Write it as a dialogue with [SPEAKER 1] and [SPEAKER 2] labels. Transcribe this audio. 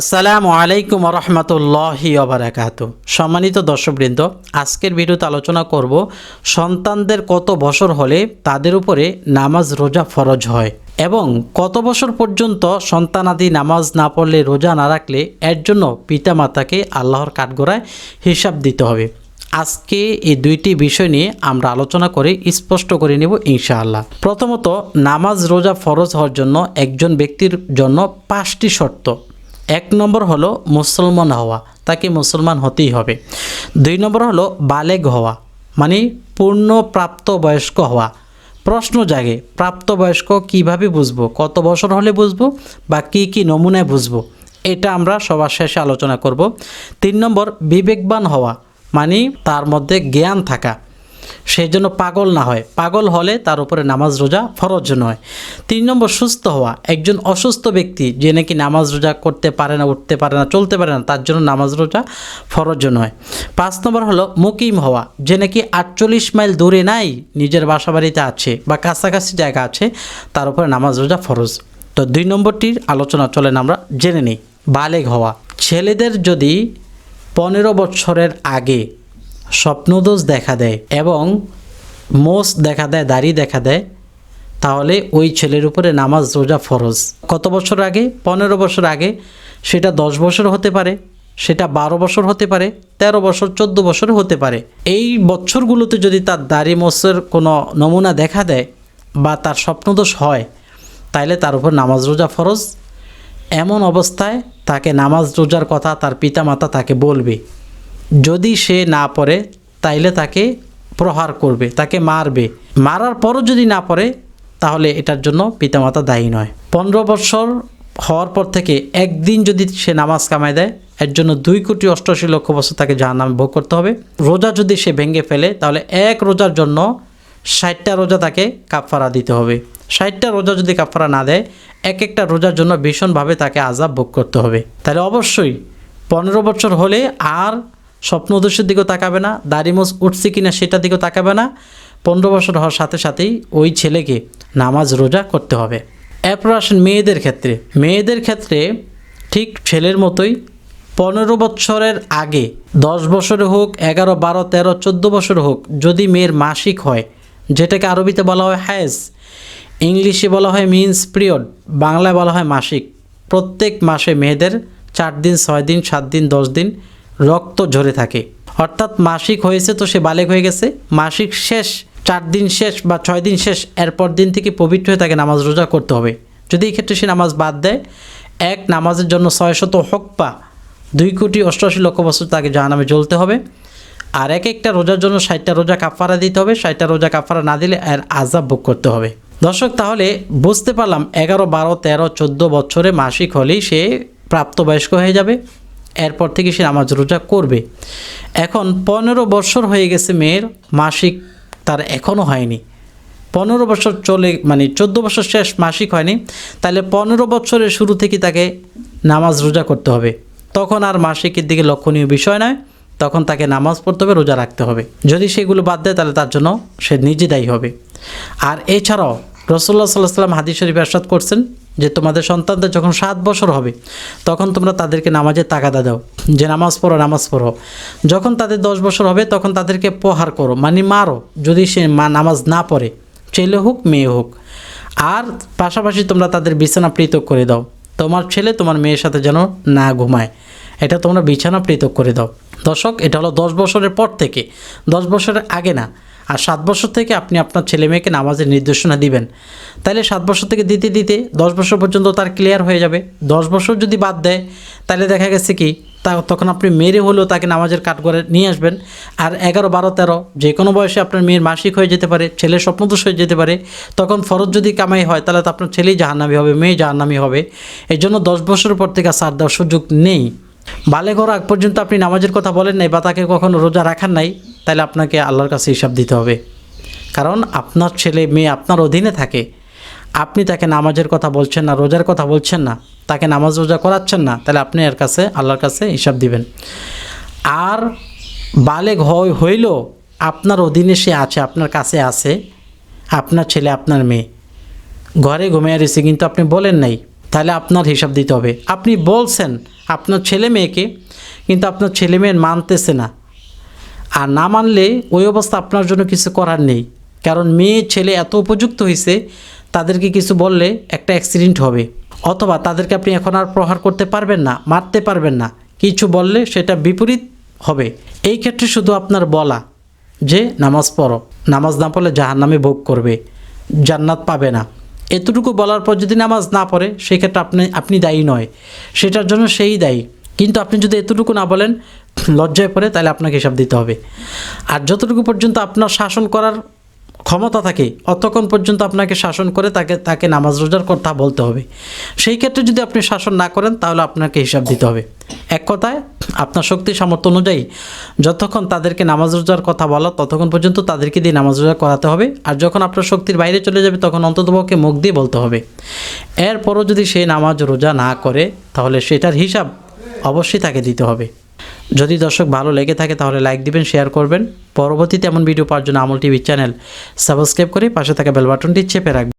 [SPEAKER 1] আসসালামু আলাইকুম রহমতুল্লাহি অবরাকাত সম্মানিত দর্শকবৃন্দ, আজকের ভিডিওতে আলোচনা করব, সন্তানদের কত বছর হলে তাদের উপরে নামাজ রোজা ফরজ হয় এবং কত বছর পর্যন্ত সন্তানাদি নামাজ না পড়লে রোজা না রাখলে এর জন্য পিতামাতাকে আল্লাহর কাঠগড়ায় হিসাব দিতে হবে। আজকে এই দুইটি বিষয় নিয়ে আমরা আলোচনা করে স্পষ্ট করে নেব ইনশাআল্লাহ। প্রথমত, নামাজ রোজা ফরজ হওয়ার জন্য একজন ব্যক্তির জন্য পাঁচটি শর্ত। এক নম্বর হলো মুসলমান হওয়া, তাকে মুসলমান হতেই হবে। দুই নম্বর হলো বালেগ হওয়া মানে পূর্ণ প্রাপ্ত বয়স্ক হওয়া। প্রশ্ন জাগে প্রাপ্তবয়স্ক কীভাবে বুঝব? কত বছর হলে বুঝব? বা কি কি নমুনায় বুঝব? এটা আমরা সবার শেষে আলোচনা করব। তিন নম্বর, বিবেকবান হওয়া মানে তার মধ্যে জ্ঞান থাকা। সেই জন্য পাগল না হয়। পাগল হলে তার উপরে নামাজ রোজা ফরজ নয় তিন নম্বর, সুস্থ হওয়া। একজন অসুস্থ ব্যক্তি, যে নাকি নামাজ রোজা করতে পারে না, উঠতে পারে না, চলতে পারে না, তার জন্য নামাজ রোজা ফরজ নয় পাঁচ নম্বর হলো মুকিম হওয়া। যে নাকি আটচল্লিশ মাইল দূরে নাই, নিজের বাসা বাড়িতে আছে বা কাছাকাছি জায়গা আছে, তার উপরে নামাজ রোজা ফরজ। তো দুই নম্বরটির আলোচনা চলেন আমরা, জেনে নিই। বালেগ হওয়া। ছেলেদের যদি পনেরো বছরের আগে স্বপ্নদোষ দেখা দেয় এবং মোষ দেখা দেয়, দাড়ি দেখা দেয়, তাহলে ওই ছেলের উপরে নামাজ রোজা ফরজ। কত বছর আগে? পনেরো বছর আগে। সেটা দশ বছর হতে পারে, সেটা বারো বছর হতে পারে ১৩ বছর, চোদ্দ বছর হতে পারে। এই বছরগুলোতে যদি তার দাড়ি মোষের কোনো নমুনা দেখা দেয় বা তার স্বপ্নদোষ হয়, তাইলে তার উপর নামাজ রোজা ফরজ। এমন অবস্থায় তাকে নামাজ রোজার কথা তার পিতামাতা তাকে বলবে। যদি সে না পড়ে, তাইলে তাকে প্রহার করবে, তাকে মারবে। মারার পরও যদি না পড়ে, তাহলে এটার জন্য পিতামাতা দায়ী নয়। পনেরো বছর হওয়ার পর থেকে একদিন যদি সে নামাজ কামায় দেয়, এর জন্য দুই কোটি অষ্টআশি লক্ষ বছর তাকে জাহান্নামে ভোগ করতে হবে। রোজা যদি সে ভেঙে ফেলে, তাহলে এক রোজার জন্য ষাটটা রোজা তাকে কাফারা দিতে হবে। ষাটটা রোজা যদি কাফারা না দেয়, এক একটা রোজার জন্য ভীষণভাবে তাকে আজাব ভোগ করতে হবে। তাহলে অবশ্যই পনেরো বছর হলে আর স্বপ্নদোষের দিকেও তাকাবে না দাড়িমোজ উঠছে কিনা সেটার দিকেও তাকাবে না। পনেরো বছর হওয়ার সাথে সাথেই ওই ছেলেকে নামাজ রোজা করতে হবে। এরপর আসেন মেয়েদের ক্ষেত্রে। মেয়েদের ক্ষেত্রে ঠিক ছেলের মতোই পনেরো বছরের আগে, দশ বছরে হোক, এগারো, বারো, তেরো, চোদ্দ বছর হোক, যদি মেয়ের মাসিক হয়, যেটাকে আরবিতে বলা হয় হায়েজ, ইংলিশে বলা হয় মিন্স পিরিয়ড, বাংলায় বলা হয় মাসিক। প্রত্যেক মাসে মেয়েদের চার দিন, ছয় দিন, সাত দিন, দশ দিন রক্ত ঝরে থাকে। অর্থাৎ মাসিক হয়েছে তো সে বালেক হয়ে গেছে। মাসিক শেষ, চার দিন শেষ বা ছয় দিন শেষ, এরপর দিন থেকে পবিত্র হয়ে তাকে নামাজ রোজা করতে হবে। যদি এই ক্ষেত্রে সে নামাজ বাদ দেয়, এক, নামাজের জন্য ছয়শত হকপা, দুই কোটি অষ্টআশি লক্ষ বছর তাকে জাহানামে জ্বলতে হবে। আর এক একটা রোজার জন্য ষাটটা রোজা কাফারা দিতে হবে, ষাটটা রোজা কাফারা না দিলে এর আজাব ভোগ করতে হবে। দর্শক, তাহলে বুঝতে পারলাম এগারো, বারো, তেরো, চোদ্দ বছরে মাসিক হলেই সে প্রাপ্তবয়স্ক হয়ে যাবে। এরপর থেকে সে নামাজ রোজা করবে। এখন পনেরো বছর হয়ে গেছে মেয়ের, মাসিক তার এখনও হয়নি। পনেরো বছর চলে মানে চোদ্দ বছর শেষ মাসিক হয়নি, তাহলে পনেরো বছরের শুরু থেকে তাকে নামাজ রোজা করতে হবে। তখন আর মাসিকের দিকে লক্ষণীয় বিষয় নয়, তখন তাকে নামাজ পড়তে হবে, রোজা রাখতে হবে। যদি সেগুলো বাদ দেয়, তাহলে তার জন্য সে নিজে দায়ী হবে। আর এছাড়াও রসল্লা সাল্লাহ সাল্লাম হাদিস শরীফ এরশাদ করছেন যে তোমাদের সন্তানদের যখন সাত বছর হবে, তখন তোমরা তাদেরকে নামাজের তাগাদা দাও, যে নামাজ পড়ো নামাজ পড়ো। যখন তাদের দশ বছর হবে, তখন তাদেরকে প্রহার করো মানে মারো, যদি সে মা নামাজ না পড়ে, ছেলে হোক, মেয়ে হোক। আর পাশাপাশি তোমরা তাদের বিছানা পৃথক করে দাও, তোমার ছেলে তোমার মেয়ের সাথে যেন না ঘুমায়। এটা তোমরা বিছানা পৃথক করে দাও। দর্শক, এটা হলো দশ বছরের পর থেকে, দশ বছরের আগে না আর সাত বছর থেকে আপনি আপনার ছেলে মেয়েকে নামাজের নির্দেশনা দিবেন। তাহলে সাত বছর থেকে দিতে দিতে দশ বছর পর্যন্ত তার ক্লিয়ার হয়ে যাবে। দশ বছর যদি বাদ দেয়, তাহলে দেখা গেছে কি, তা তখন আপনি মেরে হলেও তাকে নামাজের কাঠ করে নিয়ে আসবেন। আর এগারো, বারো, তেরো, যে কোনো বয়সে আপনার মেয়ের মাসিক হয়ে যেতে পারে, ছেলের স্বপ্নদোষ হয়ে যেতে পারে, তখন ফরজ যদি কামাই হয়, তাহলে তো আপনার ছেলেই জাহান্নামি হবে, মেয়ে জাহান্নামি হবে। এই জন্য দশ বছরের পর থেকে সার দেওয়ার সুযোগ নেই। বালে ঘর আগ পর্যন্ত আপনি নামাজের কথা বলেন নাই বা তাকে কখনো রোজা রাখার নাই তাহলে আপনাকে আল্লাহর কাছে হিসাব দিতে হবে। কারণ আপনার ছেলে, মেয়ে আপনার অধীনে থাকে। আপনি তাকে নামাজের কথা বলছেন না, রোজার কথা বলছেন না, তাকে নামাজ রোজা করাচ্ছেন না, তাহলে আপনি এর কাছে, আল্লাহর কাছে হিসাব দিবেন। আর বালেগ হয় হইল আপনার অধীনে সে আছে, আপনার কাছে আছে, আপনার ছেলে, আপনার মেয়ে। ঘরে ঘুমিয়ে রয়েছে, কিন্তু আপনি বলেন নাই, তাহলে আপনার হিসাব দিতে হবে। আপনি বলছেন, আপনার ছেলে মেয়েকে, কিন্তু আপনার ছেলে মেয়ে মানতেছে না। আর না মানলে ওই অবস্থা আপনার জন্য কিছু করার নেই। কারণ মেয়ে, ছেলে এত উপযুক্ত হয়েছে, তাদেরকে কিছু বললে একটা অ্যাক্সিডেন্ট হবে। অথবা তাদেরকে আপনি এখন আর প্রহার করতে পারবেন না, মারতে পারবেন না। কিছু বললে সেটা বিপরীত হবে। এই ক্ষেত্রে শুধু আপনার বলা যে নামাজ পড়ো। নামাজ না পড়লে জাহান নামে ভোগ করবে, জান্নাত পাবে না। এতটুকু বলার পর যদি নামাজ না পড়ে, সেক্ষেত্রে আপনি আপনি দায়ী নয়। সেটার জন্য সেই দায়ী। কিন্তু আপনি যদি এতটুকু না বলেন, লজ্জায় পড়ে, তাহলে আপনাকে হিসাব দিতে হবে। আর যতটুকু পর্যন্ত আপনার শাসন করার ক্ষমতা থাকে, অতক্ষণ পর্যন্ত আপনাকে শাসন করে তাকে তাকে নামাজ রোজার কথা বলতে হবে। সেই ক্ষেত্রে যদি আপনি শাসন না করেন, তাহলে আপনাকে হিসাব দিতে হবে। এক কথায়, আপনার শক্তি সামর্থ্য অনুযায়ী যতক্ষণ তাদেরকে নামাজ রোজার কথা বলা, ততক্ষণ পর্যন্ত তাদেরকে দিয়ে নামাজ রোজা করাতে হবে। আর যখন আপনার শক্তির বাইরে চলে যাবে, তখন অন্ততপক্ষে মুখ দিয়ে বলতে হবে। এরপরও যদি সে নামাজ রোজা না করে, তাহলে সেটার হিসাব অবশ্যই তাকে দিতে হবে। যদি দর্শক ভালো লেগে থাকে তাহলে লাইক দিবেন শেয়ার করবেন। পরবর্তীতে এমন ভিডিও পাওয়ার জন্য আমল টিভি চ্যানেল সাবস্ক্রাইব করে পাশে থাকা বেল বাটনটি চেপে রাখবেন।